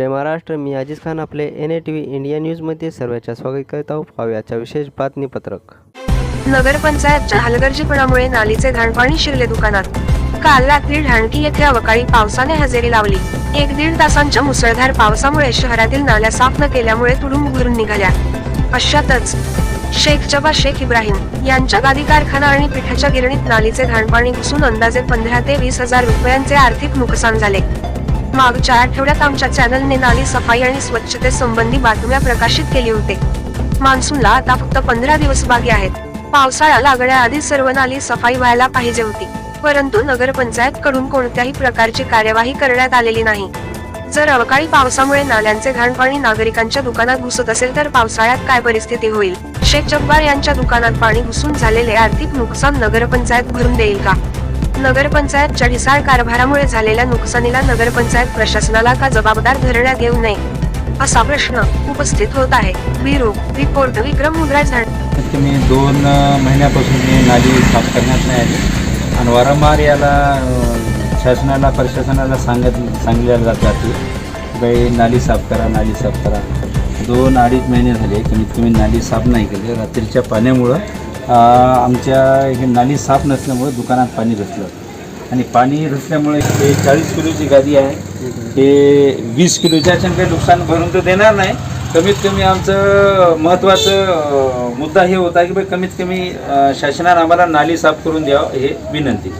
जय महाराष्ट्र मी अजिज खान आपले N A T V India न्यूजमध्ये सर्वांच्या स्वागत करत आहोत. पाहूयाच्या विशेष बातमीपत्रक. नगरपंचायतच्या हलगर्जीपणामुळे नालीचे घाणपाणी शिरले दुकानात. काल रात्री ढाणकी येथे अवकाळी पावसाने हजेरी लावली. एक दीड तासांच्या मुसळधार पावसामुळे शहरातील नाल्या साफ न केल्यामुळे तुडुंब भरून निघाल्या. अशातच शेख जबा शेख इब्राहिम यांच्या गादी कारखाना आणि पिठाच्या गिरणीत नालीचे घाणपाणी घुसून अंदाजे पंधरा ते वीस हजार रुपयांचे आर्थिक नुकसान झाले. मागच्या आठवड्यात आमच्या चॅनलने नाली सफाई आणि स्वच्छतेसंबंधी बातम्या प्रकाशित केली होते. मान्सूनला आता फक्त पंधरा दिवस बाकी आहेत. पावसाळा लागण्याआधी सर्व नाली सफाई व्हायला पाहिजे होती. परंतु नगरपंचायत कडून कोणत्याही प्रकारची कार्यवाही करण्यात आलेली नाही. जर अवकाळी पावसामुळे नाल्यांचे घाणपाणी नागरिकांच्या दुकानात घुसत असेल तर पावसाळ्यात काय परिस्थिती होईल? शेख जब्बार यांच्या दुकानात पाणी घुसून झालेले आर्थिक नुकसान नगरपंचायत भरून देईल का? नगरपंचायतच्या ढिसाळ कारभारामुळे झालेल्या नुकसानीला नगरपंचायत प्रशासनाला का जबाबदार धरण्यात येऊ नये असा प्रश्न उपस्थित होत आहे. ब्युरो रिपोर्ट विक्रम मुद्रा तुम्ही दोन महिन्यापासून मी नाली साफ करण्यात नाही आली. आणि वारंवार याला शासनाला प्रशासनाला सांगत सांगितल्या जात जाते की बाई नाली साफ करा नाली साफ करा. दोन अडीच महिने झाले कमीत कमी नाली साफ नाही केली. रात्रीच्या पाण्यामुळं आमच्या हे नाली साफ नसल्यामुळे दुकानात पाणी घुसलं. आणि पाणी घुसल्यामुळे हे चाळीस किलोची गादी आहे. ते वीस किलोच्या याच्यानं काही नुकसान भरून तर देणार नाही. कमीत कमी आमचं महत्त्वाचं मुद्दा हे होता की बाई कमीत कमी शासनानं आम्हाला नाली साफ करून द्यावं हे विनंती.